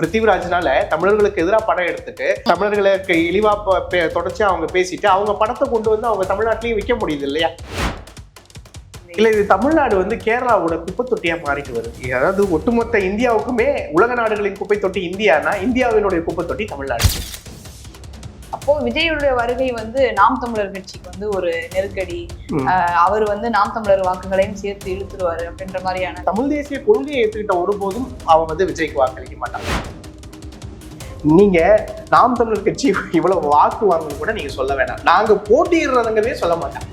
பிருத்திவிராஜ்னால தமிழர்களுக்கு எதிராக படம் எடுத்துட்டு தமிழர்களுக்கு இழிவா தொடர்ச்சி அவங்க பேசிட்டு அவங்க படத்தை கொண்டு வந்து அவங்க தமிழ்நாட்டிலையும் விற்க முடியுது இல்லையா? இல்லை இது தமிழ்நாடு வந்து கேரளாவோட குப்பை தொட்டியா மாறிட்டு வருது. அதாவது ஒட்டுமொத்த இந்தியாவுக்குமே உலக நாடுகளின் குப்பை தொட்டி இந்தியானா இந்தியாவினுடைய குப்பை தொட்டி தமிழ்நாடு. அப்போ விஜயுடைய வருகை வந்து நாம் தமிழர் கட்சிக்கு வந்து ஒரு நெருக்கடி. அவர் வந்து நாம் தமிழர் வாக்குகளையும் சேர்த்து இழுத்துருவாரு அப்படின்ற மாதிரியான தமிழ் தேசிய கொள்கையை ஏற்றுக்கிட்ட ஒருபோதும் அவன் வந்து விஜய்க்கு வாக்களிக்க மாட்டான் நீங்க நாம் தமிழர் கட்சி இவ்வளவு வாக்கு வாங்கணும் கூட நீங்க சொல்ல வேணாம். நாங்க போட்டியிடுறதுங்கிறதே சொல்ல மாட்டோம்.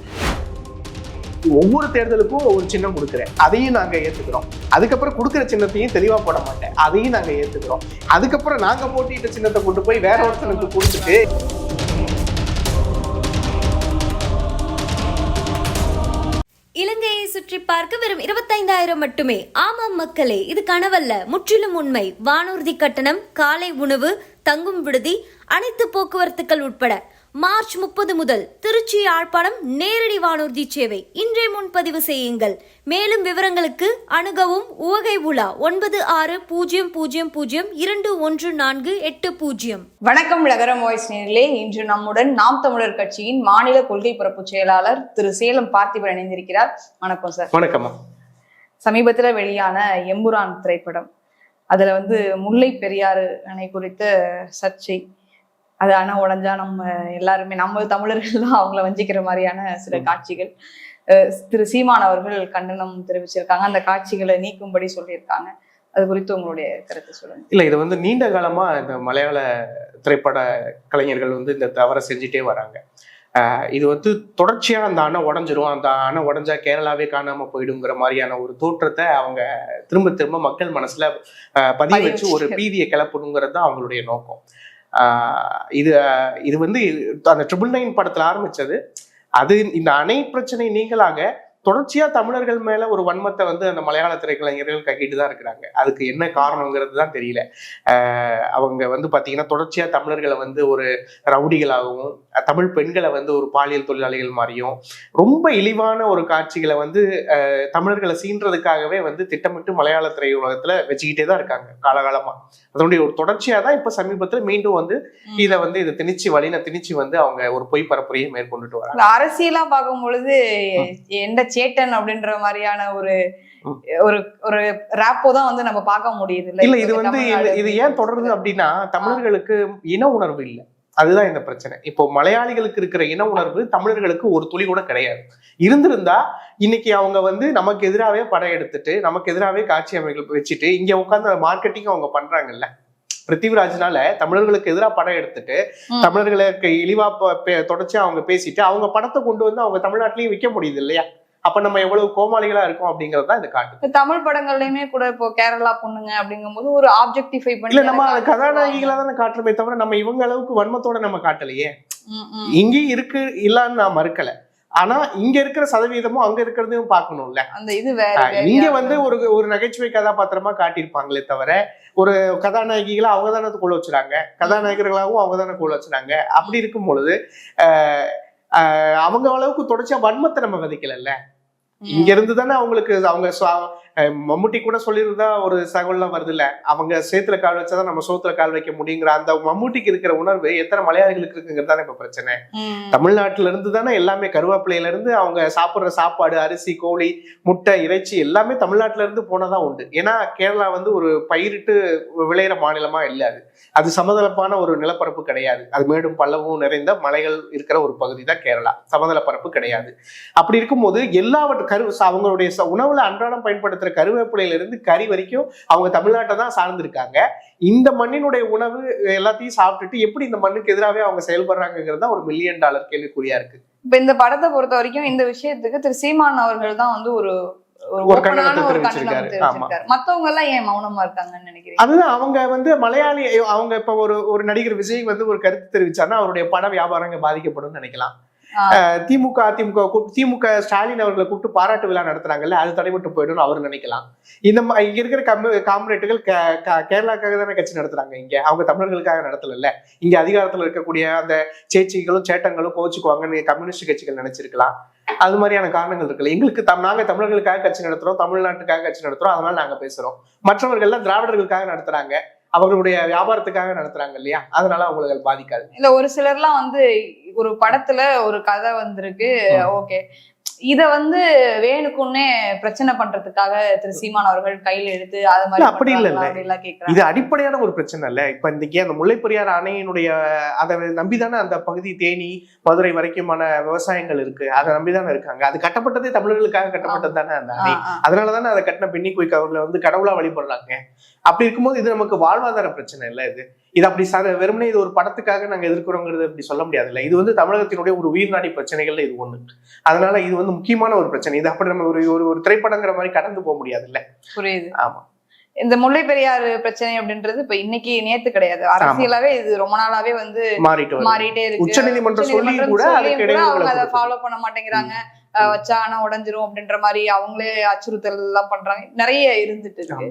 ஒவ்வொரு தேர்தலுக்கும் ஒரு சின்னம் கொடுக்குறேன். அதையும் நாங்க ஏத்துக்கிறோம். அதுக்கப்புறம் கொடுக்குற சின்னத்தையும் தெளிவா போட மாட்டேன். அதையும் நாங்க ஏத்துக்கிறோம். அதுக்கப்புறம் நாங்க போட்டியிட்ட சின்னத்தை கொண்டு போய் வேற ஒருத்தனுக்கு கொடுத்துட்டு சுற்றி பார்க்க வெறும் இருபத்தைந்தாயிரம் மட்டுமே. ஆமாம் மக்களே இது கனவல்ல. முற்றிலும் உண்மை. வானூர்தி கட்டணம் காலை உணவு தங்கும் விடுதி அனைத்து போக்குவரத்துக்கள் உட்பட. மார்ச் முப்பது முதல் திருச்சி யாழ்ப்பாணம் நேரடி வானூர்தி சேவை. இன்றே முன்பதிவு செய்யுங்கள். மேலும் விவரங்களுக்கு அணுகவும் உவகை உலா ஒன்பது ஆறு பூஜ்ஜியம் பூஜ்ஜியம் பூஜ்ஜியம் இரண்டு ஒன்று நான்கு எட்டு பூஜ்ஜியம் வணக்கம் லகரம் வாய்ஸ் நேர்களே இன்று நம்முடன் நாம் தமிழர் கட்சியின் மாநில கொள்கை பரப்பு செயலாளர் திரு சேலம் பார்த்திபன் இணைந்திருக்கிறார். வணக்கம் சார். வணக்கம்மா. சமீபத்துல வெளியான எம்புரான் திரைப்படம். அதுல வந்து முல்லை பெரியாறு அணை குறித்த சர்ச்சை. அது அணை உடைஞ்சா நம்ம எல்லாருமே நம்ம தமிழர்கள் தான் அவங்கள வஞ்சிக்கிற மாதிரியான சில காட்சிகள். திரு சீமான் அவர்கள் கண்டனம் தெரிவிச்சிருக்காங்க. அந்த காட்சிகளை நீக்கும்படி சொல்லியிருக்காங்க. அது குறித்து உங்களுடைய கருத்து சொல்லுங்க. இல்ல இது வந்து நீண்ட காலமா இந்த மலையாள திரைப்பட கலைஞர்கள் வந்து இந்த தவறை செஞ்சுட்டே வராங்க. ஆஹ் இது வந்து தொடர்ச்சியா அந்த அணை உடஞ்சிரும். அந்த அணை உடஞ்சா கேரளாவே காணாம போயிடுங்கிற மாதிரியான ஒரு தோற்றத்தை அவங்க திரும்ப திரும்ப மக்கள் மனசுல பதிய வச்சு ஒரு. பீதியை கிளப்பணுங்கிறது தான் அவங்களுடைய நோக்கம். இது இது வந்து அந்த ட்ரிபிள் நைன் படத்தில் ஆரம்பித்தது அது இந்த அணை பிரச்சனை நீங்களாக தொடர்ச்சியா தமிழர்கள் மேல ஒரு வன்மத்தை வந்து அந்த மலையாள திரைக்கலைஞர்கள் கக்கிட்டு தான் இருக்கிறாங்க. அதுக்கு என்ன காரணங்கிறது தான் தெரியல. அவங்க வந்து பாத்தீங்கன்னா தொடர்ச்சியா தமிழர்களை வந்து ஒரு ரவுடிகளாகவும் தமிழ் பெண்களை வந்து ஒரு பாலியல் தொழிலாளிகள் மாதிரியும் ரொம்ப இழிவான ஒரு காட்சிகளை வந்து தமிழர்களை சீன்றதுக்காகவே வந்து திட்டமிட்டு மலையாள திரையுலகத்துல வச்சுக்கிட்டே தான் இருக்காங்க காலகாலமா. அதனுடைய ஒரு தொடர்ச்சியா தான் இப்ப சமீபத்துல மீண்டும் வந்து இதை வந்து இதை திணிச்சு வழின திணிச்சு வந்து அவங்க ஒரு பொய் பரப்புரையை மேற்கொண்டுட்டு வராங்க. இல்ல, அரசியலா பார்க்கும் பொழுது எந்த சேட்டன் அப்படின்ற மாதிரியான ஒரு. ஒரு ஒரு ராப்போ தான் வந்து நம்ம பார்க்க முடியுது. இல்ல இது வந்து இது- ஏன் தொடருது அப்படின்னா தமிழர்களுக்கு இன உணர்வு இல்லை. அதுதான் இந்த பிரச்சனை. இப்போ மலையாளிகளுக்கு இருக்கிற இன உணர்வு தமிழர்களுக்கு ஒரு துளி கூட கிடையாது. இருந்திருந்தா இன்னைக்கு அவங்க வந்து நமக்கு எதிராகவே படம் எடுத்துட்டு நமக்கு எதிராகவே காட்சி அமைகள் வச்சுட்டு இங்க உட்காந்து மார்க்கெட்டிங் அவங்க பண்றாங்கல்ல. பிருத்திவிராஜ்னால தமிழர்களுக்கு எதிராக படம் எடுத்துட்டு. தமிழர்களுக்கு இழிவா தொடர்ச்சியா அவங்க பேசிட்டு அவங்க படத்தை கொண்டு வந்து அவங்க தமிழ்நாட்டிலையும் விற்க முடியுது இல்லையா? அப்ப நம்ம எவ்வளவு கோமாளிகளா இருக்கோம் அப்படிங்கறது தான் இது இப்ப தமிழ் படங்கள்லயுமே கூட இப்போ கேரளா பொண்ணுங்க அப்படிங்கும்போது ஒரு ஆப்ஜெக்டிஃபை பண்ணி நம்ம கதாநாயகிகளா தானே காட்டுறமே தவிர நம்ம இவங்க அளவுக்கு வன்மத்தோட நம்ம காட்டலையே. இங்கேயும் இருக்கு இல்லன்னு நான் மறுக்கல. ஆனா இங்க இருக்கிற சதவீதமும் அங்க இருக்கிறதையும் பார்க்கணும்ல. அந்த இது இங்க. வந்து ஒரு ஒரு நகைச்சுவை கதாபாத்திரமா காட்டியிருப்பாங்களே தவிர ஒரு கதாநாயகிகளா அவங்க தானே கூட வச்சுறாங்க. கதாநாயகர்களாகவும் அவங்க தானே கூட வச்சுறாங்க. அப்படி இருக்கும் பொழுது அவங்க அளவுக்கு தொடர்ச்சியா வன்மத்தை நம்ம விதைக்கலல்ல. ம். இங்க இருந்து தானே அவங்களுக்கு அவங்க மம்முட்டி கூட சொல்லியிருந்தா ஒரு தகவல்லாம் வருது இல்ல அவங்க சேத்துல கால் வச்சாதான் நம்ம சோத்துல கால் வைக்க முடியுங்கிற அந்த மம்முட்டிக்கு இருக்கிற உணர்வு எத்தனை மலையாளிகளுக்கு இருக்குங்கிறது தானே இப்ப பிரச்சனை. தமிழ்நாட்டுல இருந்து தானே எல்லாமே கருவேப்பிலையில இருந்து அவங்க சாப்பிடுற சாப்பாடு அரிசி கோழி முட்டை இறைச்சி எல்லாமே தமிழ்நாட்டுல இருந்து போனதா உண்டு. ஏன்னா கேரளா வந்து ஒரு பயிரிட்டு விளையிற மாநிலமா இல்ல அது. அது சமதளப்பான ஒரு நிலப்பரப்பு கிடையாது. அது மேடும் பள்ளமும் நிறைந்த மலைகள் இருக்கிற ஒரு பகுதி தான் கேரளா. சமதள பரப்பு கிடையாது. அப்படி இருக்கும்போது எல்லாவற்று கரு அவங்களுடைய உணவுல அன்றாடம் பயன்படுத்துற கருவேப்பிலையில இருந்து கறி வரைக்கும் அவங்க தமிழ்நாட்டை தான் சார்ந்திருக்காங்க. இந்த மண்ணினுடைய உணவு எல்லாத்தையும் சாப்பிட்டுட்டு எப்படி இந்த மண்ணுக்கு எதிராகவே அவங்க செயல்படுறாங்கிறது ஒரு மில்லியன் டாலர் கேள்விக்குறியா இருக்கு. இப்ப இந்த படத்தை பொறுத்த வரைக்கும் இந்த விஷயத்துக்கு திரு சீமான் அவர்கள் தான் வந்து ஒரு மத்தவங்க எல்லாம் ஏன் மௌனமா இருக்காங்கன்னு நினைக்கிறீங்க? அதுதான் அவங்க வந்து மலையாளி அவங்க இப்ப ஒரு ஒரு நடிகர் விஜய் வந்து ஒரு கருத்து தெரிவிச்சாருன்னா அவருடைய பட வியாபாரங்க பாதிக்கப்படும் நினைக்கலாம். திமுக அதிமுக திமுக ஸ்டாலின் அவர்களை கூப்பிட்டு பாராட்டு விழா நடத்துறாங்கல்ல அது தடைபட்டு போயிடும் அவர் நினைக்கலாம். இந்த இங்க இருக்கிற கம்மு காமரேட்டுகள் கேரளாக்காக தானே கட்சி நடத்துறாங்க இங்க. அவங்க தமிழர்களுக்காக நடத்தல இங்க அதிகாரத்துல இருக்கக்கூடிய அந்த சேச்சிகளும் சேட்டங்களும் கோச்சுக்குவாங்கன்னு கம்யூனிஸ்ட் கட்சிகள் நினைச்சிருக்கலாம். அது மாதிரியான காரணங்கள் இருக்குல்ல. எங்களுக்கு தம் நாங்க தமிழர்களுக்காக கட்சி நடத்துறோம் தமிழ்நாட்டுக்காக கட்சி நடத்துறோம் அதனால நாங்க பேசுறோம். மற்றவர்கள் எல்லாம் திராவிடர்களுக்காக நடத்துறாங்க. அவர்களுடைய வியாபாரத்துக்காக நடத்துறாங்க இல்லையா? அதனால அவங்களுக்கு பாதிக்காது. இல்ல ஒரு சிலர்லாம் வந்து ஒரு படத்துல ஒரு கதை வந்திருக்கு. ஓகே. இத வந்து வேணுக்குன்னே பிரச்சனை பண்றதுக்காக திரு சீமான் அவர்கள் கையில எடுத்து அது மாதிரி அப்படி இல்ல, இல்ல. இது அடிப்படையான ஒரு பிரச்சனை இல்ல. இப்ப இன்னைக்கு அந்த முல்லைப்பெரியார் அணையினுடைய அதை நம்பிதானே அந்த பகுதி தேனி மதுரை வரைக்குமான விவசாயங்கள் இருக்கு. அதை நம்பிதானே இருக்காங்க. அது கட்டப்பட்டதே தமிழர்களுக்காக கட்டப்பட்டது தானே அந்த அணை. அதனாலதானே அதை கட்டின பெண்ணி குயிக் அவர்களை வந்து கடவுளா வழிபடுறாங்க. அப்படி இருக்கும்போது இது நமக்கு வாழ்வாதார பிரச்சனை இல்ல இது. இது அப்படி ச வெறுமனே இது ஒரு படத்துக்காக நாங்க எதிர்க்கிறோங்கிறது அப்படி சொல்ல முடியாது இல்ல இது வந்து தமிழகத்தினுடைய ஒரு உயிர்நாடி பிரச்சனைகள்ல இது ஒண்ணு. அதனால இது வந்து முக்கியமான ஒரு பிரச்சனை. இது அப்படி நம்ம ஒரு ஒரு ஒரு திரைப்படங்கிற மாதிரி கடந்து போக முடியாது இல்ல புரியுது. ஆமா. இந்த முல்லை பெரியாறு பிரச்சனை அப்படின்றது இப்ப இன்னைக்கு நேத்து கிடையாது. அரசியலாவே இது ரொம்ப நாளாவே வந்து மாறிட்டு இருக்கு. உச்சநீதிமன்றம் சொல்லி உச்சநீதிமன்றம் கூட அவங்க அதை. ஃபாலோ பண்ண மாட்டேங்கிறாங்க. வச்சா ஆனா உடஞ்சிரும் அப்படின்ற மாதிரி அவங்களே அச்சுறுத்தல் எல்லாம் பண்றாங்க. நிறைய இருந்துட்டு இருக்கு.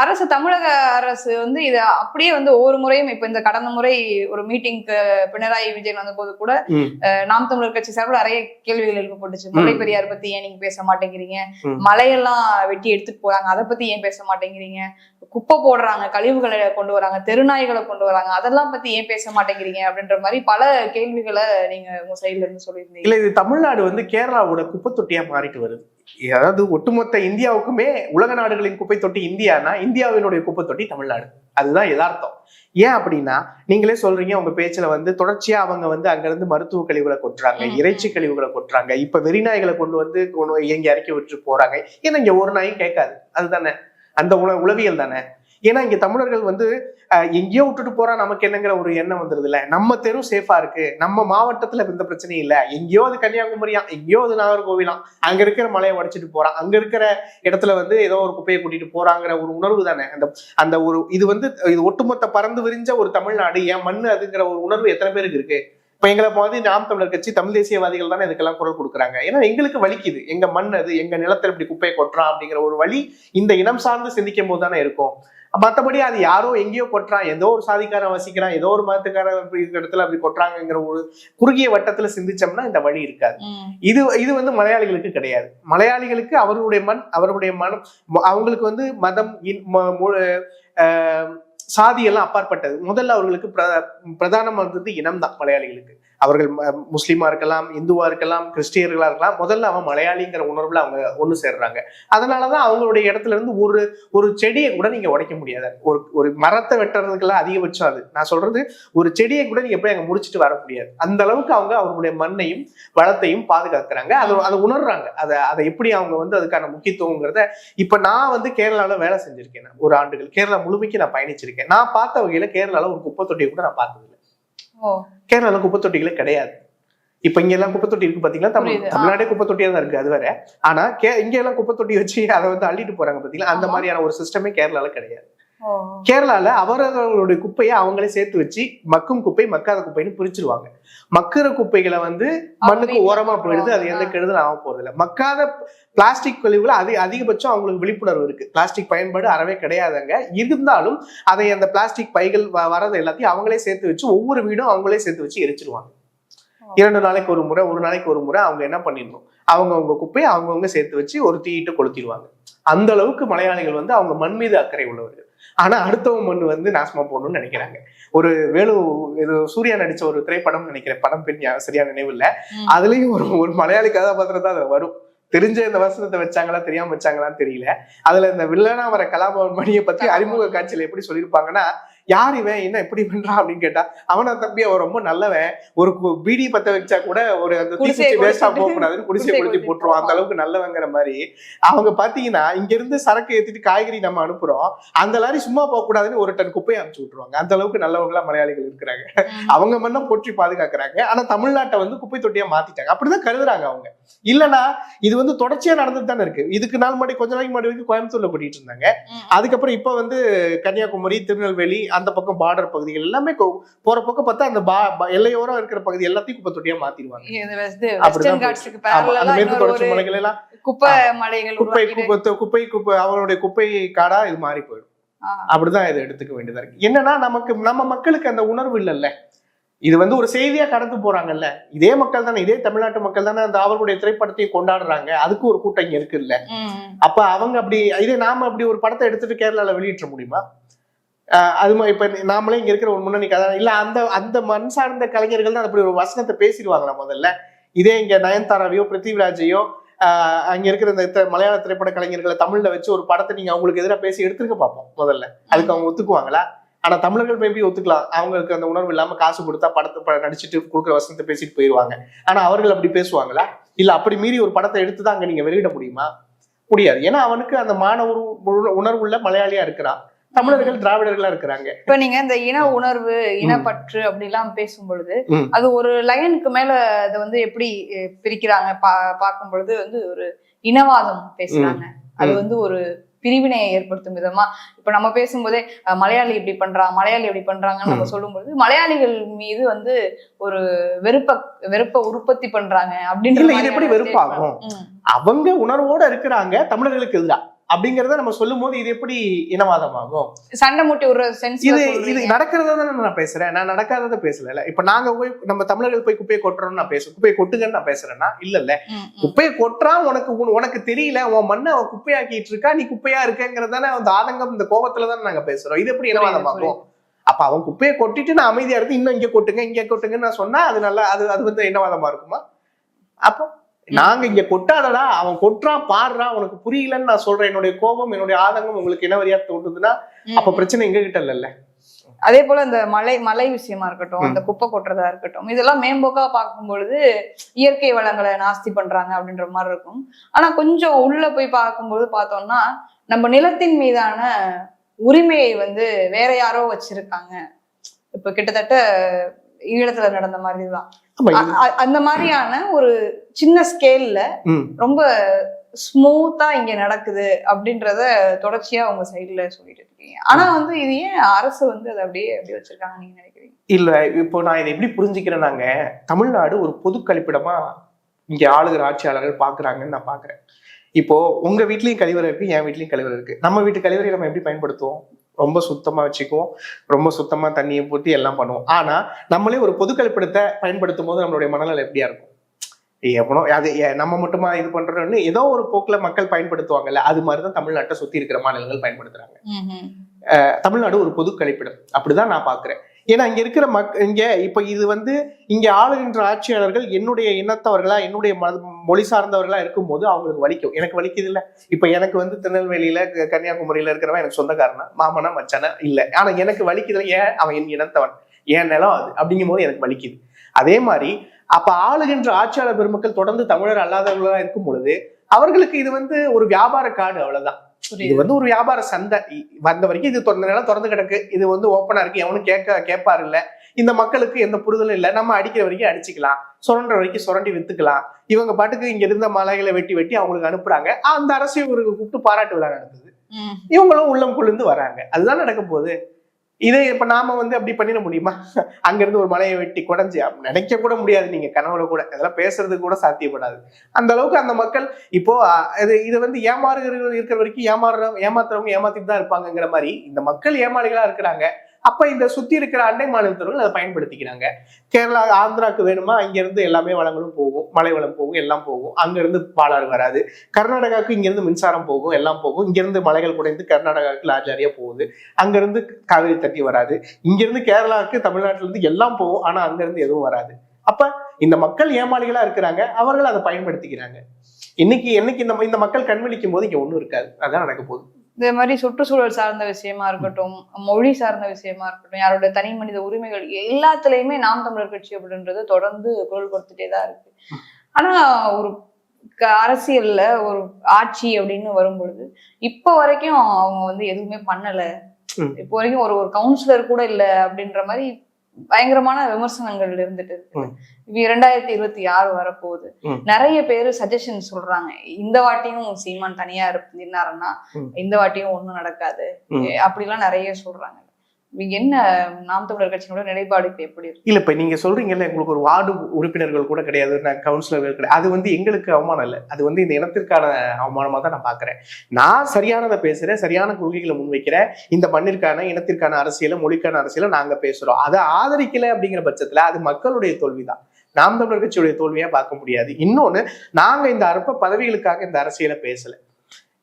அரசு தமிழக அரசு வந்து இத அப்படியே வந்து ஒவ்வொரு முறையும் இப்ப இந்த கடந்த முறை ஒரு மீட்டிங்க்கு பினராயி விஜயன் வந்த போது கூட நாம் தமிழர் கட்சி சார்பில் நிறைய கேள்விகள் எழுப்பப்பட்டுச்சு. முல்லை. பெரியார் பத்தி ஏன் நீங்க பேச மாட்டேங்கிறீங்க. மலையெல்லாம் வெட்டி எடுத்துட்டு போறாங்க. அதை பத்தி ஏன் பேச மாட்டேங்கிறீங்க? குப்பை போடுறாங்க கழிவுகளை கொண்டு வராங்க தெருநாய்களை கொண்டு வராங்க. அதெல்லாம் பத்தி ஏன் பேச மாட்டேங்கிறீங்க? அப்படின்ற மாதிரி பல கேள்விகளை நீங்க உங்க சைடுல இருந்து சொல்லியிருந்தீங்க. இல்ல இது தமிழ்நாடு வந்து கேரளாவோட குப்பை தொட்டியா மாறிட்டு வருது. அதாவது ஒட்டுமொத்த இந்தியாவுக்குமே உலக நாடுகளின் குப்பை தொட்டி இந்தியானா? இந்தியாவினுடைய குப்பை தொட்டி தமிழ்நாடு. அதுதான் யதார்த்தம். ஏன் அப்படின்னா நீங்களே சொல்றீங்க உங்க பேச்சுல வந்து தொடர்ச்சியா அவங்க வந்து அங்க இருந்து மருத்துவ கழிவுகளை கொட்டுறாங்க. இறைச்சி கழிவுகளை கொட்டுறாங்க இப்ப வெறிநாய்களை கொண்டு வந்து கொண்டு இயங்கி இறக்கி விட்டு போறாங்க. ஏன்னா இங்க ஒரு நாயும் கேட்காது. அதுதானே? அந்த உல உளவியல் தானே? ஏன்னா இங்க தமிழர்கள் வந்து எங்கேயோ விட்டுட்டு போறா நமக்கு என்னங்கிற ஒரு எண்ணம் வந்துருது இல்ல. நம்ம தெரு சேஃபா இருக்கு. நம்ம மாவட்டத்துல எந்த பிரச்சனையும் இல்ல. எங்கேயோ அது கன்னியாகுமரியா எங்கேயோ அது நாகர்கோவிலாம் அங்க இருக்கிற மலையை உடைச்சிட்டு போறான் அங்க இருக்கிற இடத்துல வந்து ஏதோ ஒரு குப்பையை கூட்டிட்டு போறாங்கிற ஒரு உணர்வு தானே. அந்த அந்த ஒரு இது வந்து இது ஒட்டுமொத்த பறந்து விரிஞ்ச ஒரு தமிழ்நாடு என் மண்ணு அதுங்கிற ஒரு உணர்வு எத்தனை பேருக்கு இருக்கு? இப்ப எங்களை மாதிரி நாம் தமிழர் கட்சி தமிழ் தேசியவாதிகள் தானே இதுக்கெல்லாம் குரல் கொடுக்குறாங்க. ஏன்னா எங்களுக்கு வலிக்குது. எங்க மண் அது எங்க நிலத்தில் இப்படி குப்பையை கொட்டுறான் அப்படிங்கிற ஒரு வழி இந்த இனம் சார்ந்து சிந்திக்கும் போது தானே இருக்கும். மத்தபடி அது யாரோ எங்கேயோ கொட்டுறான் ஏதோ ஒரு சாதிக்காரன் வசிக்கிறான். ஏதோ ஒரு மதத்துக்காரன் இடத்துல அப்படி கொட்டுறாங்கிற ஒரு குறுகிய வட்டத்துல சிந்திச்சோம்னா இந்த வழி இருக்காது. இது இது வந்து மலையாளிகளுக்கு கிடையாது. மலையாளிகளுக்கு அவர்களுடைய மண் அவர்களுடைய மனம் அவங்களுக்கு வந்து மதம் சாதி எல்லாம் அப்பாற்பட்டது. முதல்ல அவர்களுக்கு பிர- பிரதானம் வந்தது இனம் தான் மலையாளிகளுக்கு. அவர்கள் ம- இருக்கலாம் இந்துவா இருக்கலாம் கிறிஸ்டியர்களா இருக்கலாம் முதல்ல அவன் மலையாளிங்கிற உணர்வுல அவங்க ஒன்று சேர்றாங்க. அதனாலதான் அவங்களுடைய இடத்துல இருந்து ஒரு ஒரு செடியை கூட நீங்க உடைக்க முடியாது. ஒரு ஒரு மரத்தை வெட்டுறதுக்கெல்லாம் அதிகபட்சம் அது. நான் சொல்றது ஒரு செடியை கூட நீங்க போய் அங்க முடிச்சிட்டு வர முடியாது. அந்த அளவுக்கு அவங்க அவங்களுடைய மண்ணையும் வளத்தையும் பாதுகாக்கிறாங்க. அதை அதை உணர்றாங்க. அதை அதை எப்படி அவங்க வந்து அதுக்கான முக்கியத்துவங்கிறத இப்ப நான் வந்து கேரளாவில் வேலை செஞ்சிருக்கேன். ஒரு ஆண்டுகள். கேரளா முழுமைக்கு நான் பயணிச்சிருக்கேன். நான் பார்த்த வகையில கேரளாவில் ஒரு குப்பை தொட்டியை கூட நான் பார்த்தது கேரளால குப்பை தொட்டிகளே கிடையாது. இப்ப இங்க எல்லாம் குப்பை தொட்டி இருக்கு பாத்தீங்களா? தமிழ். தமிழ்நாடே குப்பை தொட்டியா தான் இருக்கு அது வேற. ஆனா கே இங்க எல்லாம் குப்பை தொட்டி வச்சு அதை வந்து அள்ளிட்டு போறாங்க பாத்தீங்களா? அந்த. மாதிரியான ஒரு சிஸ்டமே கேரளால கிடையாது. கேரளால அவரவர்களுடைய குப்பையை அவங்களே சேர்த்து வச்சு மக்கும் குப்பை மக்காத குப்பைன்னு பிரிச்சிருவாங்க. மக்குற குப்பைகளை வந்து மண்ணுக்கு ஓரமா போயிடுது அது எந்த ஆ. கெடுதல் ஆக போறது இல்ல மக்காத பிளாஸ்டிக் கழிவுகள் அது அதிகபட்சம் அவங்களுக்கு விழிப்புணர்வு இருக்கு. பிளாஸ்டிக் பயன்பாடு அறவே கிடையாதுங்க. இருந்தாலும் அதை அந்த பிளாஸ்டிக் பைகள் வ- வரது எல்லாத்தையும் அவங்களே சேர்த்து வச்சு ஒவ்வொரு வீடும் அவங்களே சேர்த்து வச்சு எரிச்சிருவாங்க. இரண்டு நாளைக்கு ஒரு முறை ஒரு நாளைக்கு ஒரு முறை அவங்க என்ன பண்ணிடணும்? அவங்க அவங்க குப்பையை அவங்கவுங்க சேர்த்து வச்சு ஒரு தீயிட்டு கொளுத்திடுவாங்க. அந்த அளவுக்கு மலையாளிகள் வந்து அவங்க மண் மீது அக்கறை உள்ளவர்கள். ஆனா அடுத்தவங்க மண் வந்து நாசமா போடணும்னு நினைக்கிறாங்க. ஒரு வேலு இது சூர்யா நடிச்ச ஒரு திரைப்படம் நினைக்கிறேன். படம் பெரிய சரியா நினைவு இல்ல. அதுலயும் ஒரு ஒரு மலையாளி கதாபாத்திரம் தான் அதுல வரும். தெரிஞ்ச இந்த வசனத்தை வச்சாங்களா தெரியாம வச்சாங்களான்னு தெரியல. அதுல இந்த வில்லனா வர கலாபவன் மணியை பத்தி அறிமுக காட்சியில எப்படி சொல்லியிருப்பாங்கன்னா யார் இவன்? என்ன இப்படி பண்றான் அப்படின்னு கேட்டா அவன தம்பி அவன் ரொம்ப நல்லவன். ஒரு பீடி பத்த வச்சா கூட ஒரு அந்த தீக்குச்சி வேஸ்டா போக கூடாதுன்னு குடிசை கொளுத்தி போட்டுருவான். அந்த. அளவுக்கு நல்லவங்கிற மாதிரி. அவங்க பாத்தீங்கன்னா இங்க இருந்து சரக்கு ஏத்திட்டு காய்கறி நம்ம அனுப்புறோம். அந்த லாரி சும்மா போக கூடாதுன்னு ஒரு டன் குப்பையை அனுப்பிச்சு விட்டுருவாங்க. அந்த அளவுக்கு நல்லவங்களா மலையாளிகள் இருக்கிறாங்க. அவங்க மண்ணை போற்றி பாதுகாக்கிறாங்க. ஆனா தமிழ்நாட்டை வந்து குப்பை தொட்டியா மாத்திட்டாங்க. அப்படிதான் கருதுறாங்க அவங்க. இல்லனா இது வந்து தொடர்ச்சியா நடந்துட்டு தானே இருக்கு. இதுக்கு நாள் முன்னாடி கொஞ்ச நாளைக்கு முன்னாடி வரைக்கும் கோயம்புத்தூர்ல கொட்டிட்டு இருந்தாங்க. அதுக்கப்புறம் இப்ப வந்து கன்னியாகுமரி திருநெல்வேலி அந்த பக்கம் பார்டர் பகுதிகள் எல்லாமே போற பக்கம் பார்த்தா அந்த எல்லையோரம் இருக்கிற பகுதி எல்லாத்தையும் குப்பை தொட்டியா மாத்திடுவாங்க. குப்பை மலைகள் குப்பை குப்பை குப்பை குப்பை அவங்களுடைய குப்பை காடா இது மாறி போயிடும். அப்படிதான் இதை எடுத்துக்க வேண்டியதா இருக்கு. என்னன்னா நமக்கு நம்ம மக்களுக்கு அந்த உணர்வு இல்லைல்ல. இது வந்து ஒரு செய்தியா கடந்து போறாங்கல்ல. இதே மக்கள் தானே இதே தமிழ்நாட்டு மக்கள் தானே அந்த அவர்களுடைய திரைப்படத்தை கொண்டாடுறாங்க. அதுக்கு ஒரு கூட்டம் இங்க இருக்குல்ல. ம், ம். அப்ப அவங்க அப்படி இதே நாம அப்படி ஒரு படத்தை எடுத்துட்டு கேரளால வெளியிட்ட முடியுமா? அது மாதிரி இப்ப நாமளே இங்க இருக்கிற ஒரு முன்னணி கதை. இல்ல அந்த அந்த மண் சார்ந்த கலைஞர்கள் தான் அப்படி ஒரு வசனத்தை பேசிடுவாங்களா முதல்ல? இதே இங்க நயன்தாராவையோ பிருத்திவிராஜையோ ஆஹ் அங்க இருக்கிற இந்த மலையாள திரைப்பட கலைஞர்களை தமிழ்ல வச்சு ஒரு படத்தை நீங்க அவங்களுக்கு எதிராக பேசி எடுத்துருக்க பார்ப்போம் முதல்ல. அதுக்கு அவங்க ஒத்துக்குவாங்களா? ஆனா தமிழர்கள் மேபி ஒத்துக்கலாம். அவங்களுக்கு அந்த உணர்வு இல்லாம காசு கொடுத்தா படத்தை ப- நடிச்சிட்டு கொடுக்குற வசனத்தை பேசிட்டு போயிடுவாங்க ஆனா அவர்கள் அப்படி பேசுவாங்களா? இல்ல அப்படி மீறி ஒரு படத்தை எடுத்து தான் அங்க நீங்க வெளியிட முடியுமா? முடியாது. ஏன்னா அவனுக்கு அந்த மாணவர் உணர்வுள்ள மலையாளியா இருக்கிறான். தமிழர்கள் திராவிடர்களா இருக்கிறாங்க. இப்ப நீங்க இந்த இன உணர்வு இனப்பற்று அப்படிலாம் பேசும் பொழுது. அது ஒரு லைனுக்கு மேல அதை வந்து எப்படி பிரிக்கிறாங்க? பா பார்க்கும் பொழுது வந்து ஒரு இனவாதம் பேசுறாங்க. அது. வந்து ஒரு பிரிவினையை ஏற்படுத்தும் விதமா இப்ப நம்ம பேசும்போதே மலையாளி இப்படி பண்றான் மலையாளி இப்படி பண்றாங்கன்னு நம்ம சொல்லும்பொழுது மலையாளிகள் மீது வந்து ஒரு வெறுப்ப வெறுப்ப உற்பத்தி பண்றாங்க இது எப்படி வெறுப்பாகும்? அவங்க உணர்வோட இருக்கிறாங்க தமிழர்களுக்கு எதிரா. அப்படிங்கறத நம்ம சொல்லும் போது இது எப்படி இனவாதமாகும்? சண்டை மூட்டி விடுற சென்ஸ் இது இது நடக்கிறத தானே நான் பேசுறேன்? நான் நடக்காததை பேசல இப்ப நாங்க போய் நம்ம தமிழர்கள் போய் குப்பையை கொட்டுறோம்னு நான் பேசுறேன் குப்பையை கொட்டுங்கன்னு நான் பேசுறேன்னா இல்ல இல்ல குப்பையை கொட்டுறான் உனக்கு உன்- உனக்கு தெரியல உன் மண்ணை அவன் குப்பையாக்கிட்டு இருக்கா நீ குப்பையா இருக்கங்கிறது தானே அந்த ஆதங்கம் இந்த கோபத்துல தானே நாங்க பேசுறோம். இது எப்படி இனவாதமாகும்? அப்ப அவன் குப்பையை கொட்டிட்டு நான் அமைதியா இருந்து இன்னும் இங்க கொட்டுங்க இங்க கொட்டுங்கன்னு நான் சொன்னா அது நல்லா அது அது வந்து இனவாதமா இருக்குமா? அப்போ நாங்க இங்க கொட்டாதடா அவன் கொட்டுறான் பாடுறான் உனக்கு புரியலன்னு நான் சொல்றேன். என்னுடைய கோபம் என்னுடைய ஆதங்கம் உங்களுக்கு என்ன வரியா தோன்றுதுன்னா அப்ப பிரச்சனை எங்க கிட்ட இல்லல்ல. அதே போல இந்த மலை மலை விஷயமா இருக்கட்டும். அந்த குப்பை கொட்டுறதா இருக்கட்டும் இதெல்லாம் மேம்போக்கா பார்க்கும் பொழுது இயற்கை வளங்களை நாஸ்தி பண்றாங்க அப்படின்ற மாதிரி இருக்கும். ஆனா கொஞ்சம் உள்ள போய் பார்க்கும்போது பார்த்தோம்னா நம்ம நிலத்தின் மீதான உரிமையை வந்து வேற யாரோ வச்சிருக்காங்க. இப்ப கிட்டத்தட்ட ஈழத்துல நடந்த மாதிரி தான் ஆமா, இது- அ- அந்த மாதிரியான ஒரு சின்ன ஸ்கேல்ல. ரொம்ப ஸ்மூத்தா இங்க நடக்குது அப்படின்றத தொடர்ச்சியா உங்க சைடுல சொல்லிட்டு இருக்கீங்க. ஆனா வந்து இது ஏன் அரசு வந்து அதை அப்படியே அப்படியே வச்சிருக்காங்க நீங்க நினைக்கிறீங்க? இல்ல இப்போ நான் இதை எப்படி புரிஞ்சுக்கிறேன் நாங்க தமிழ்நாடு ஒரு பொது கழிப்பிடமா இங்க ஆளுகிற ஆட்சியாளர்கள் பாக்குறாங்கன்னு நான் பாக்குறேன். இப்போ உங்க வீட்லயும் கழிவறை இருக்கு என் வீட்லயும் கழிவறை இருக்கு. நம்ம வீட்டு கழிவறை நம்ம எப்படி பயன்படுத்துவோம்? ரொம்ப சுத்தமா வச்சுக்குவோம். ரொம்ப சுத்தமா தண்ணியை ஊற்றி எல்லாம் பண்ணுவோம். ஆனா நம்மளே ஒரு பொது கழிப்பிடத்தை பயன்படுத்தும் போது நம்மளுடைய மனநலம் எப்படியா இருக்கும்? எவனோ அது நம்ம மட்டுமா இது பண்றோம்னு ஏதோ ஒரு போக்குல மக்கள் பயன்படுத்துவாங்கல்ல அது மாதிரிதான் தமிழ்நாட்டை சுத்தி இருக்கிற மாநிலங்கள் பயன்படுத்துறாங்க. தமிழ்நாடு ஒரு பொது கழிப்பிடம். அப்படிதான் நான் பாக்குறேன். ஏன்னா இங்க இருக்கிற மக் இங்க இப்ப இது வந்து இங்க ஆளுகின்ற ஆட்சியாளர்கள் என்னுடைய இனத்தவர்களா என்னுடைய மத- மொழி சார்ந்தவர்களா இருக்கும்போது அவங்களுக்கு வலிக்கும். எனக்கு வலிக்குது இல்ல. இப்ப எனக்கு வந்து திருநெல்வேலியில கன்னியாகுமரியில இருக்கிறவன் எனக்கு சொந்தக்காரனா மாமனா மச்சானா இல்ல. ஆனா எனக்கு வலிக்குதுல ஏன்? அவன் என் இனத்தவன். என் நிலம் அது? அப்படிங்கும் போது எனக்கு வலிக்குது. அதே மாதிரி அப்ப ஆளுகின்ற ஆட்சியாளர் பெருமக்கள் தொடர்ந்து தமிழர் அல்லாதவர்களா இருக்கும் பொழுது அவர்களுக்கு இது வந்து ஒரு வியாபார காடு அவ்வளவுதான். இது வந்து ஒரு வியாபார சந்தை. வந்த வரைக்கும் இது திறந்த நிலம் திறந்து கிடக்கு. இது வந்து ஓப்பனா இருக்கு. எவனும் கேட்க கேட்பாரு இல்ல. இந்த மக்களுக்கு எந்த புரிதலும் இல்லை. நம்ம அடிக்கிற வரைக்கும் அடிச்சுக்கலாம். சுரண்டுற வரைக்கும் சுரண்டி வித்துக்கலாம். இவங்க பாட்டுக்கு இங்க இருந்த மலைகளை வெட்டி வெட்டி அவங்களுக்கு அனுப்புறாங்க. அந்த அரசு இவருக்கு கூப்பிட்டு பாராட்டு விழா நடத்துது ம். இவங்களும் உள்ளம் குளிர்ந்து வராங்க. அதுதான் நடக்க போகுது. இதை இப்ப நாம வந்து அப்படி பண்ணிட முடியுமா? அங்க இருந்து ஒரு மலையை வெட்டி குடஞ்சி நினைக்க கூட முடியாது. நீங்க கனவுல கூட. இதெல்லாம் பேசுறதுக்கு கூட சாத்தியப்படாது. அந்த அளவுக்கு அந்த மக்கள் இப்போ இது இது வந்து ஏமாறுகிற இருக்கிற வரைக்கும் ஏமாறுற ஏமாத்துறவங்க ஏமாத்திட்டு தான் இருப்பாங்கங்கிற மாதிரி இந்த மக்கள் ஏமாளிகளா இருக்கிறாங்க. அப்ப இந்த சுத்தி இருக்கிற அண்டை மாநிலத்தவர்கள் அதை பயன்படுத்திக்கிறாங்க. கேரளா ஆந்திராக்கு வேணுமா அங்க இருந்து எல்லாமே வளங்களும் போகும் மலை வளம் போகும் எல்லாம் போகும். அங்க இருந்து பாலாறு வராது. கர்நாடகாவுக்கு இங்க இருந்து மின்சாரம் போகும் எல்லாம் போகும். இங்க இருந்து மலைகள் குடைந்து கர்நாடகாவுக்கு லாஜாரியா போகுது. அங்க இருந்து காவிரி தட்டி வராது. இங்க இருந்து கேரளாவுக்கு தமிழ்நாட்டுல இருந்து எல்லாம் போகும் ஆனா அங்க இருந்து எதுவும் வராது. அப்ப இந்த மக்கள் ஏமாளிகளா இருக்கிறாங்க. அவர்கள் அதை பயன்படுத்திக்கிறாங்க. இன்னைக்கு என்னைக்கு இந்த இந்த மக்கள் கண்விழிக்கும் போது இங்க ஒண்ணும் இருக்காது. அதான் நடக்க போகுது. இந்த மாதிரி சுற்றுச்சூழல் சார்ந்த விஷயமா இருக்கட்டும் மொழி சார்ந்த விஷயமா இருக்கட்டும் யாரோட தனி மனித உரிமைகள் எல்லாத்துலயுமே நாம் தமிழர் கட்சி அப்படின்றது தொடர்ந்து குரல் கொடுத்துட்டே தான் இருக்கு ஆனா ஒரு அரசியல்ல ஒரு ஆட்சி அப்படின்னு வரும் பொழுது இப்போ வரைக்கும் அவங்க வந்து எதுவுமே பண்ணல. இப்போ வரைக்கும் ஒரு ஒரு கவுன்சிலர் கூட இல்ல அப்படின்ற மாதிரி பயங்கரமான விமர்சனங்கள் இருந்துட்டு இருக்கு. இரண்டாயிரத்தி இருபத்தி ஆறு வரப்போகுது. நிறைய பேர் சஜஷன் சொல்றாங்க. இந்த வாட்டியும் சீமான் தனியா இருந்தாருன்னா ம். இந்த வாட்டியும் ஒண்ணும் நடக்காது. அப்படிலாம் நிறைய சொல்றாங்க. என்ன நாம் தமிழர் கட்சியினோட நிலைப்பாடு இப்போ எப்படி இருக்கு? இல்லை இப்போ நீங்கள் சொல்றீங்கல்ல எங்களுக்கு ஒரு வார்டு உறுப்பினர்கள் கூட கிடையாது நான் கவுன்சிலர்கள் கிடையாது. அது வந்து எங்களுக்கு அவமானம் இல்லை. அது வந்து இந்த இனத்திற்கான அவமானமாக தான் நான் பார்க்குறேன் நான் சரியானதை பேசுகிறேன் சரியான கொள்கைகளை முன்வைக்கிறேன். இந்த மண்ணிற்கான இனத்திற்கான அரசியலை மொழிக்கான அரசியலை நாங்கள் பேசுகிறோம் அதை ஆதரிக்கலை அப்படிங்கிற பட்சத்தில் அது மக்களுடைய தோல்விதான். நாம் தமிழர் கட்சியுடைய தோல்வியா பார்க்க முடியாது. இன்னொன்னு நாங்க இந்த அற்ப பதவிகளுக்காக இந்த அரசியலை பேசல.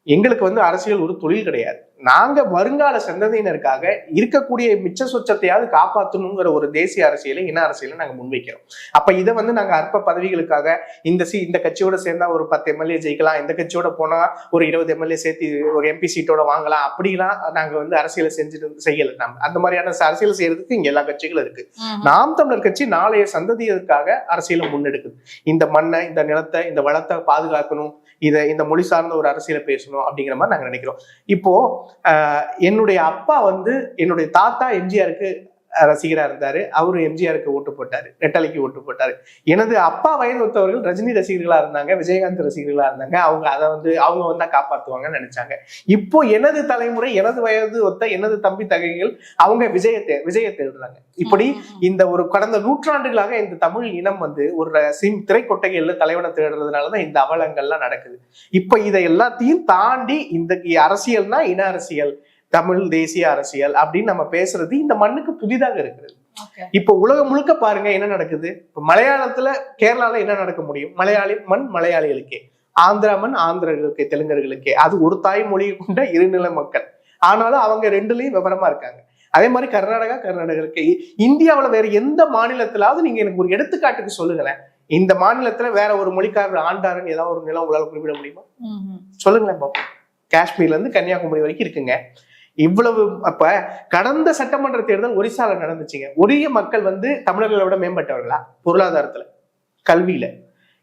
எங்களுக்கு வந்து அரசியல் ஒரு தொழில் கிடையாது. நாங்க வருங்கால சந்ததியினருக்காக இருக்கக்கூடிய மிச்ச சொச்சத்தையாவது காப்பாற்றணுங்கிற ஒரு தேசிய அரசியலை இன அரசியலை நாங்க முன்வைக்கிறோம். அப்ப இதை வந்து நாங்க அற்ப பதவிகளுக்காக இந்த சி இந்த கட்சியோட சேர்ந்தா ஒரு பத்து எம்எல்ஏ ஜெயிக்கலாம் இந்த கட்சியோட போனா ஒரு இருபது எம்எல்ஏ சேர்த்து ஒரு எம்பி சீட்டோட வாங்கலாம் அப்படிலாம் நாங்க வந்து அரசியலை செஞ்சுட்டு செய்யல. நம்ம அந்த மாதிரியான அரசியல் செய்யறதுக்கு இங்க எல்லா கட்சிகளும் இருக்கு. நாம் தமிழர் கட்சி நாளைய சந்ததியருக்காக அரசியலை முன்னெடுக்குது. இந்த மண்ணை இந்த நிலத்தை இந்த வளத்தை பாதுகாக்கணும் இதை இந்த மொழி சார்ந்த ஒரு அரசியலை பேசணும் அப்படிங்கிற மாதிரி நாங்க நினைக்கிறோம். இப்போ என்னுடைய அப்பா வந்து என்னுடைய தாத்தா எம்ஜிஆருக்கு ரசிகரா இருந்தாரு. அவரு எம்ஜிஆருக்கு ஓட்டு போட்டாரு. ரெட்டலைக்கு ஓட்டு போட்டாரு. எனது அப்பா வயது ஒத்தவர்கள் ரஜினி ரசிகர்களா இருந்தாங்க விஜயகாந்த் ரசிகர்களா இருந்தாங்க. அவங்க அதை வந்து அவங்க வந்தா காப்பாத்துவாங்கன்னு நினைச்சாங்க. இப்போ எனது தலைமுறை எனது வயது ஒத்த எனது தம்பி தகைகள் அவங்க விஜயத்தை விஜய தேடுறாங்க. இப்படி இந்த ஒரு கடந்த நூற்றாண்டுகளாக இந்த தமிழ் இனம் வந்து ஒரு சிம் திரைக்கொட்டைகள்ல தலைவனை தேடுறதுனாலதான் இந்த அவலங்கள்லாம் நடக்குது. இப்ப இதை எல்லாத்தையும் தாண்டி இந்த அரசியல்னா இன அரசியல். தமிழ் தேசிய அரசியல் அப்படின்னு நம்ம பேசுறது இந்த மண்ணுக்கு புதிதாக இருக்கிறது. இப்போ உலகம் முழுக்க பாருங்க என்ன நடக்குது? இப்ப மலையாளத்துல கேரளால என்ன நடக்க முடியும்? மலையாளி மண் மலையாளிகளுக்கே. ஆந்திரா மண் ஆந்திரர்களுக்கே தெலுங்கர்களுக்கே. அது ஒரு தாய் மொழியை கொண்ட இருநில மக்கள். ஆனாலும் அவங்க ரெண்டுலயும் விவரமா இருக்காங்க. அதே மாதிரி கர்நாடகா கர்நாடகருக்கு இந்தியாவுல வேற எந்த மாநிலத்திலாவது நீங்க எனக்கு ஒரு எடுத்துக்காட்டுக்கு சொல்லுங்களேன். இந்த மாநிலத்துல வேற ஒரு மொழிக்காரர் ஆண்டாருன்னு ஏதாவது ஒரு நிலம் உங்களால குறிப்பிட முடியுமா? சொல்லுங்களேன் பாப்போம். காஷ்மீர்ல இருந்து கன்னியாகுமரி வரைக்கும் இருக்குங்க. இவ்வளவு அப்ப கடந்த சட்டமன்ற தேர்தல் ஒரிசால நடந்துச்சுங்க. ஒரிய மக்கள் வந்து தமிழர்களை விட மேம்பட்டவர்களா? பொருளாதாரத்துல கல்வியில.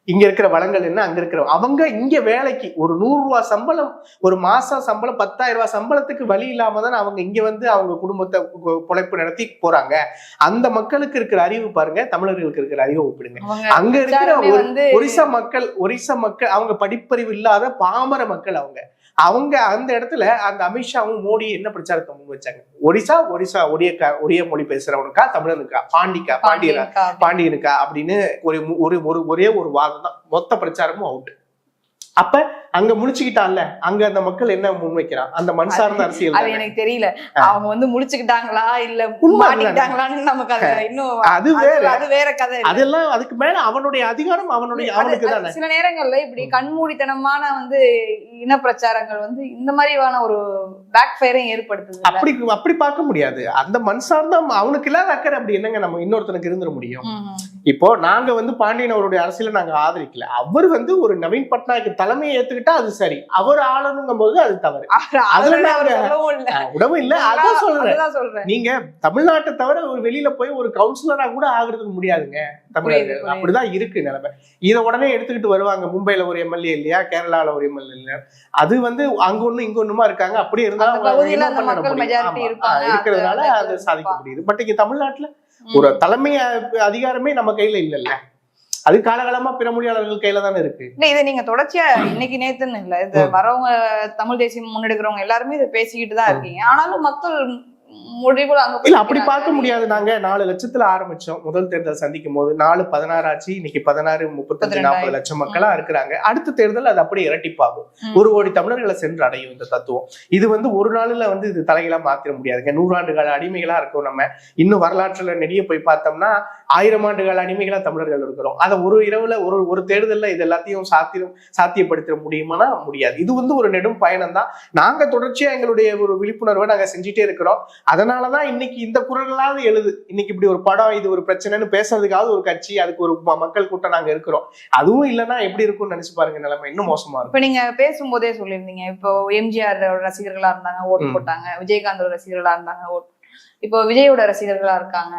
இங்க இருக்கிற வளங்கள் என்ன? அங்க இருக்கிற அவங்க இங்க வேலைக்கு ஒரு நூறு ரூபாய் சம்பளம் ஒரு மாசம் சம்பளம் பத்தாயிரம் ரூபாய் சம்பளத்துக்கு வழி இல்லாம தான் அவங்க இங்க வந்து அவங்க குடும்பத்தை பொழைப்பு நடத்தி போறாங்க. அந்த மக்களுக்கு இருக்கிற அறிவு பாருங்க தமிழர்களுக்கு இருக்கிற அறிவை ஒப்பிடுங்க. அங்க இருக்கிற ஒரிசா மக்கள் ஒரிசா மக்கள் அவங்க படிப்பறிவு இல்லாத பாமர மக்கள் அவங்க. அவங்க அந்த இடத்துல அந்த அமித்ஷாவும் மோடி என்ன பிரச்சாரத்தை முன் வச்சாங்க. ஒரிசா ஒரிசா ஒடியக்கா ஒடிய மொழி பேசுறவனுக்கா தமிழனுக்கா? பாண்டிக்கா பாண்டியரா? பாண்டியன்கா. பாண்டியனுக்கா அப்படின்னு ஒரு ஒரு ஒரு ஒரே ஒரு வாதம் தான் மொத்த பிரச்சாரமும் அவுட் அப்ப அங்க முடிச்சுக்கிட்டான்ல அங்க அந்த மக்கள் என்ன முன்வைக்கிறான்? அந்த மண் சார்ந்த அரசியல் அது. எனக்கு தெரியல. அவங்க வந்து முடிச்சுக்கிட்டாங்களா இல்ல மாட்டிக்கிட்டாங்களான்னு நமக்கு அது இன்னும் அது வேற. அது வேற கதை. அதெல்லாம் அதுக்கு மேல அவனுடைய அதிகாரம் அவனுடைய அவனுக்கு தானே? சில நேரங்கள்ல இப்படி கண்மூடித்தனமான வந்து இன பிரச்சாரங்கள் வந்து இந்த மாதிரியான ஒரு பேக் ஃபயரையும் ஏற்படுத்துது? அப்படி அப்படி பார்க்க முடியாது. அந்த மண் சார்ந்த அவனுக்கு இல்லாத அக்கறை அப்படி என்னங்க நம்ம இன்னொருத்தனுக்கு இருந்துட முடியும். இப்போ நாங்க வந்து பாண்டியன் அவருடைய அரசியலை நாங்க ஆதரிக்கல. அவர் வந்து ஒரு நவீன் பட்நாயக் தலைமையை ஏத்துக்கிட்டா அது சரி அவர் ஆளணுங்கும் போது அது தவறு அதுல சொல்லவும் இல்ல. அதான் சொல்றேன் நீங்க தமிழ்நாட்டை தவிர ஒரு வெளியில போய் ஒரு கவுன்சிலரா கூட ஆகுறதுக்கு முடியாதுங்க புரியுது. அப்படிதான் இருக்கு நிலைமை இதை உடனே எடுத்துக்கிட்டு வருவாங்க மும்பைல ஒரு எம்எல்ஏ இல்லையா கேரளால ஒரு எம்எல்ஏ இல்லையா அது வந்து அங்க ஒண்ணு இங்க ஒண்ணுமா இருக்காங்க அப்படி இருந்தா அந்த அவங்க பகுதியில என்ன அந்த பண்ண மக்கள் முடியும்? majority ஆமா. இருப்பாங்க. ஆஹ் இருக்கிறதுனால அது சாதிக்க. முடியுது பட் இங்க தமிழ்நாட்டுல. ஒரு தலைமை அதிகாரமே நம்ம கையில இல்லல்ல அது காலகாலமா பிற மொழியாளர்கள் கையில தானே இருக்கு. இல்ல இதை நீங்க தொடர்ச்சியா இன்னைக்கு நேத்துன்னு இல்ல இது வரவங்க தமிழ் தேசியம் முன்னெடுக்கிறவங்க எல்லாருமே இதை பேசிக்கிட்டு தான் இருக்கீங்க. ஆனாலும் மக்கள் முடிவுல அங்க இல்ல அப்படி. பார்க்க முடியாது. நாங்க நாலு லட்சத்துல ஆரம்பிச்சோம். முதல் தேர்தல் சந்திக்கும் போது நாலு பதினாறு ஆச்சு இன்னைக்கு பதினாறு முப்பத்தஞ்சு நாற்பது லட்சம் மக்களா இருக்கிறாங்க. அடுத்த தேர்தல் அது அப்படியே இரட்டிப்பாகும். ஒரு கோடி தமிழர்களை சென்று அடையும் இந்த தத்துவம். இது வந்து ஒரு நாள்ல வந்து இது தலைகளா மாத்திர முடியாதுங்க நூறாண்டு கால அடிமைகளா இருக்கோம் நம்ம. இன்னும் வரலாற்றுல நெடிய போய் பார்த்தோம்னா ஆயிரம் ஆண்டு கால அடிமைகளா தமிழர்கள் இருக்கிறோம். அதை ஒரு இரவுல ஒரு ஒரு தேர்தல்ல இது எல்லாத்தையும் சாத்தியம் சாத்தியப்படுத்த முடியுமானா முடியாது. இது வந்து ஒரு நெடும் பயணம் தான் நாங்க தொடர்ச்சியா எங்களுடைய ஒரு விழிப்புணர்வை நாங்க செஞ்சுட்டே இருக்கிறோம். அதனாலதான் இன்னைக்கு இந்த குரல்களாவது எழுது. இன்னைக்கு இப்படி ஒரு படம் இது ஒரு பிரச்சனைன்னு பேசுறதுக்காவது ஒரு கட்சி அதுக்கு ஒரு மக்கள் கூட்டம் நாங்க இருக்கிறோம். அதுவும் இல்லைன்னா எப்படி இருக்கும்னு நினைச்சு பாருங்க நிலைமை. இன்னும் மோசமா இருக்கும். இப்ப நீங்க பேசும்போதே சொல்லியிருந்தீங்க. இப்போ எம்ஜிஆர் ரசிகர்களா இருந்தாங்க ஓட்டு. போட்டாங்க. விஜயகாந்தோட ரசிகர்களா இருந்தாங்க ஓட்டு இப்போ விஜயோட ரசிகர்களா இருக்காங்க.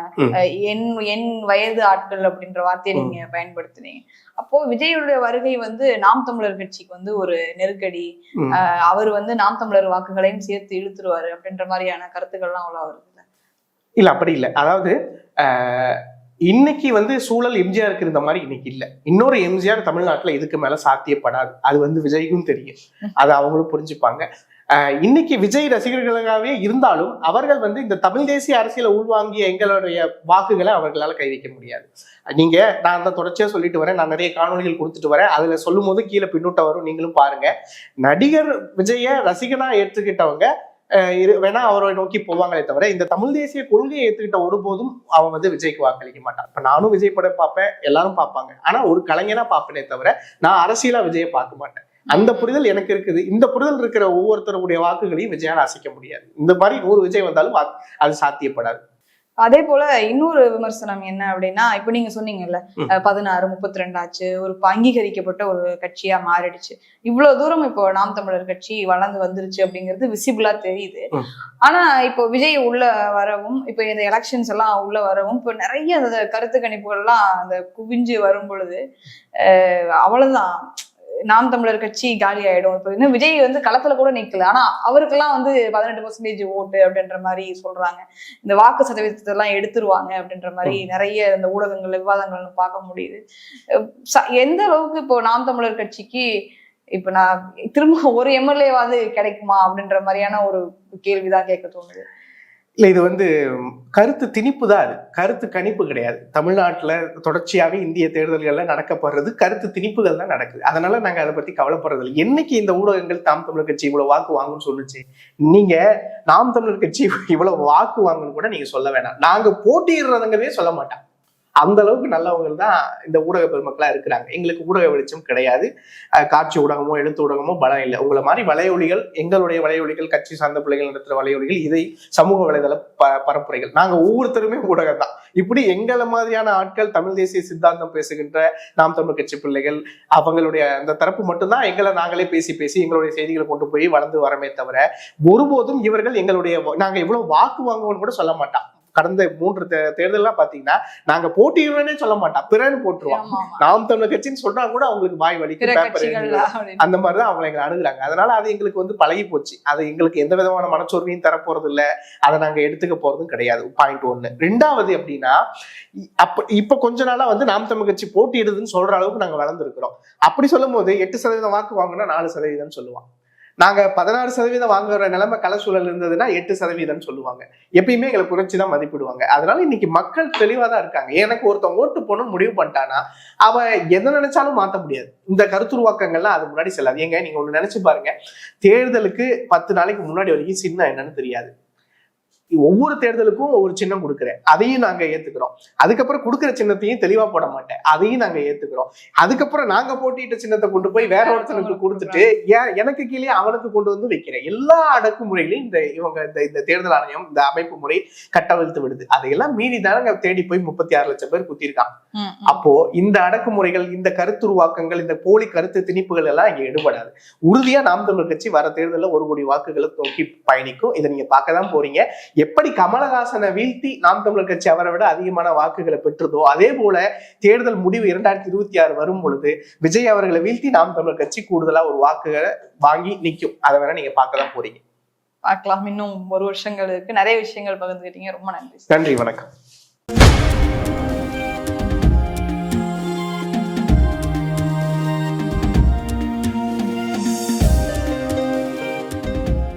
என் என் வயது ஆட்கள் அப்படின்ற வார்த்தையை. நீங்க பயன்படுத்துனீங்க. அப்போ விஜயோட வருகை வந்து நாம் தமிழர் கட்சிக்கு வந்து ஒரு நெருக்கடி. அவர் வந்து நாம் தமிழர் வாக்குகளையும் சேர்த்து இழுத்துருவாரு அப்படின்ற மாதிரியான கருத்துக்கள்லாம் அவ்வளவு வருது இல்ல? அப்படி இல்ல. அதாவது இன்னைக்கு வந்து சூழல் எம்ஜிஆருக்கு இருந்த மாதிரி இன்னைக்கு இல்ல. இன்னொரு எம்ஜிஆர் தமிழ்நாட்டுல இதுக்கு மேல சாத்தியப்படாது. அது வந்து விஜய்க்கும் தெரியும். அதை அவங்களும் புரிஞ்சுப்பாங்க. இன்னைக்கு விஜய் ரசிகர்களாகவே இருந்தாலும் அவர்கள் வந்து இந்த தமிழ் தேசிய அரசியலை உள்வாங்கிய எங்களுடைய வாக்குகளை அவர்களால் கை வைக்க முடியாது. நீங்க நான் தான் தொடர்ச்சியா சொல்லிட்டு வரேன். நான் நிறைய காணொளிகள் கொடுத்துட்டு வரேன். அதுல சொல்லும் போது கீழே பின்னூட்டம் வரும். நீங்களும் பாருங்க. நடிகர் விஜய ரசிகனா ஏற்றுக்கிட்டவங்க இரு வேணா அவரை நோக்கி போவாங்களே தவிர இந்த தமிழ் தேசிய கொள்கையை ஏத்துக்கிட்ட ஒருபோதும் அவன் வந்து விஜய்க்கு வாக்களிக்க மாட்டான். இப்ப நானும் விஜய் படம் பார்ப்பேன். எல்லாரும் பார்ப்பாங்க. ஆனா ஒரு கலைஞனா பார்ப்பேனே தவிர நான் அரசியலா விஜயை பார்க்க மாட்டேன். அந்த புரிதல் எனக்கு இருக்குது. இந்த புரிதல் இருக்கிற ஒவ்வொருத்தருடைய வாக்குகளையும் விஜயால அசைக்க முடியாது. இந்த மாதிரி நூறு விஜய் வந்தாலும் அது சாத்தியப்படாது. அதே போல இன்னொரு விமர்சனம் என்ன அப்படின்னா இப்ப நீங்க சொன்னீங்கல்ல பதினாறு முப்பத்தி ரெண்டு ஆச்சு ஒரு அங்கீகரிக்கப்பட்ட ஒரு கட்சியா மாறிடுச்சு. இவ்வளவு தூரம் இப்போ நாம் தமிழர் கட்சி வளர்ந்து வந்துருச்சு அப்படிங்கிறது விசிபிளா தெரியுது. ஆனா இப்போ விஜய் உள்ள வரவும் இப்போ இந்த எலெக்ஷன்ஸ் எல்லாம் உள்ள வரவும் இப்போ நிறைய அந்த கருத்து கணிப்புகள்லாம் அந்த குவிஞ்சு வரும் பொழுது அவ்வளவுதான். நாம் தமிழர் கட்சி காலி ஆயிடும். இப்போ இன்னும் விஜய் வந்து களத்துல கூட நிக்கல. ஆனா அவருக்கெல்லாம் வந்து பதினெட்டு பர்சன்டேஜ் ஓட்டு அப்படின்ற மாதிரி சொல்றாங்க. இந்த வாக்கு சதவீதத்தை எல்லாம் எடுத்துருவாங்க அப்படின்ற மாதிரி நிறைய இந்த ஊடகங்கள்ல விவாதங்கள் பார்க்க முடியுது. எந்த அளவுக்கு இப்போ நாம் தமிழர் கட்சிக்கு இப்ப நான் திரும்ப ஒரு எம்எல்ஏவாவது கிடைக்குமா அப்படின்ற மாதிரியான ஒரு கேள்விதான் கேட்க தோணுது. இல்லை இது வந்து கருத்து திணிப்பு தான் அது. கருத்து கணிப்பு கிடையாது. தமிழ்நாட்டில் தொடர்ச்சியாகவே இந்திய தேர்தல்களில் நடக்கப்படுறது கருத்து திணிப்புகள் தான் நடக்குது. அதனால நாங்கள் அதை பற்றி கவலைப்படுறது இல்லை என்னைக்கு இந்த ஊடகங்கள் தாம் தமிழர் கட்சி இவ்வளோ வாக்கு வாங்கும்னு சொல்லுச்சு? நீங்கள் நாம் தமிழர் கட்சி இவ்வளோ வாக்கு வாங்குன்னு கூட நீங்கள் சொல்ல வேணாம். நாங்கள் போட்டியிடுறதுங்கிறதே சொல்ல மாட்டோம். அந்த அளவுக்கு நல்லவங்க தான் இந்த ஊடக பெருமக்களா இருக்கிறாங்க. எங்களுக்கு ஊடக வெளிச்சம் கிடையாது. காட்சி ஊடகமோ எழுத்து ஊடகமோ பலம் இல்லை. உங்களை மாதிரி வலையொலிகள் எங்களுடைய வலையொலிகள் கட்சி சார்ந்த பிள்ளைகள் நடத்துற வலையொலிகள் இதை சமூக வலைதள ப பரப்புரைகள். நாங்க ஒவ்வொருத்தருமே ஊடகம் தான். இப்படி எங்களை மாதிரியான ஆட்கள் தமிழ் தேசிய சித்தாந்தம் பேசுகின்ற நாம் தமிழ் கட்சி பிள்ளைகள் அவங்களுடைய அந்த தரப்பு மட்டும்தான் எங்களை நாங்களே பேசி பேசி எங்களுடைய செய்திகளை கொண்டு போய் வளர்ந்து வரமே தவிர ஒருபோதும் இவர்கள் எங்களுடைய நாங்கள் நாங்க எவ்வளவு வாக்கு வாங்குவோம்னு கூட சொல்ல மாட்டோம் கடந்த மூன்று தே- தேர்தல்லாம் பாத்தீங்கன்னா நாங்க போட்டியிடுவேனே சொல்ல மாட்டோம். பிறன்னு போட்டுருவோம். ஆமா. நாம் தமிழர் கட்சின்னு சொன்னா கூட அவங்களுக்கு வாய் வலிக்கு. அந்த மாதிரிதான் அவங்க எங்களை அணுகுறாங்க. அதனால அது எங்களுக்கு வந்து பழகி போச்சு. அது எங்களுக்கு எந்த விதமான மனச்சோர்வையும் தர போறது இல்ல அதை நாங்க எடுத்துக்க போறதும் கிடையாது. பாயிண்ட் ஒண்ணு. ரெண்டாவது அப்படின்னா அப்ப இப்ப கொஞ்ச நாளா வந்து நாம் தமிழ் கட்சி போட்டியிடுதுன்னு சொல்ற அளவுக்கு நாங்க வளர்ந்துருக்கிறோம். அப்படி சொல்லும் போது எட்டு சதவீதம் வாக்கு வாங்கினா நாலு சதவீதம் சொல்லுவான். நாங்க பதினாறு சதவீதம் வாங்குற நிலைமை கள சூழல் இருந்ததுன்னா எட்டு சதவீதம் சொல்லுவாங்க. எப்பயுமே எங்களை குறைச்சி தான் மதிப்பிடுவாங்க. அதனால இன்னைக்கு மக்கள் தெளிவா தான் இருக்காங்க. எனக்கு ஒருத்தன் ஓட்டு போகணும்னு முடிவு பண்ணிட்டானா அவன் எதை நினைச்சாலும் மாத்த முடியாது. இந்த கருத்துருவாக்கங்கள்லாம் அது முன்னாடி செல்லாது. ஏங்க நீங்க ஒண்ணு நினைச்சு பாருங்க. தேர்தலுக்கு பத்து நாளைக்கு முன்னாடி வரைக்கும் சின்ன என்னன்னு தெரியாது. ஒவ்வொரு தேர்தலுக்கும் ஒவ்வொரு சின்னம் கொடுக்குறேன். அதையும் நாங்க ஏத்துக்கிறோம். அதுக்கப்புறம் கொடுக்குற சின்னத்தையும் தெளிவா போட மாட்டேன். அதையும் நாங்க ஏத்துக்கிறோம். அதுக்கப்புறம் நாங்க போட்டியிட்ட சின்னத்தை கொண்டு போய் வேற ஒருத்தனுக்கு கொடுத்துட்டு ஏன் எனக்கு கீழே அவனுக்கு கொண்டு வந்து வைக்கிறேன். எல்லா அடக்குமுறைகளையும் இந்த இவங்க இந்த இந்த தேர்தல் ஆணையம் இந்த அமைப்பு முறை கட்டவிழ்த்து விடுது. அதையெல்லாம் மீறி தானங்க தேடி போய் முப்பத்தி ஆறு லட்சம் பேர் குத்திருக்காங்க. அப்போ இந்த அடக்குமுறைகள் இந்த கருத்துருவாக்கங்கள் இந்த போலி கருத்து திணிப்புகள் எல்லாம் இங்க எடுபடாது. உறுதியா நாம் தமிழர் கட்சி வர தேர்தலில் ஒரு கோடி வாக்குகளை நோக்கி பயணிக்கும். இதை நீங்க பார்க்க தான் போறீங்க. எப்படி கமலஹாசனை வீழ்த்தி நாம் தமிழர் கட்சி அவரை விட அதிகமான வாக்குகளை பெற்றதோ அதே போல தேர்தல் முடிவு இரண்டாயிரத்தி இருபத்தி ஆறு வரும் பொழுது விஜய் அவர்களை வீழ்த்தி நாம் தமிழர் கட்சி கூடுதலா ஒரு வாக்குகளை வாங்கி நிக்கும் அதை வேணா நீங்க பார்க்க தான் போறீங்க. பார்க்கலாம். இன்னும் ஒரு வருஷங்களுக்கு நிறைய விஷயங்கள் பகிர்ந்துக்கிட்டீங்க ரொம்ப நன்றி. நன்றி. வணக்கம்.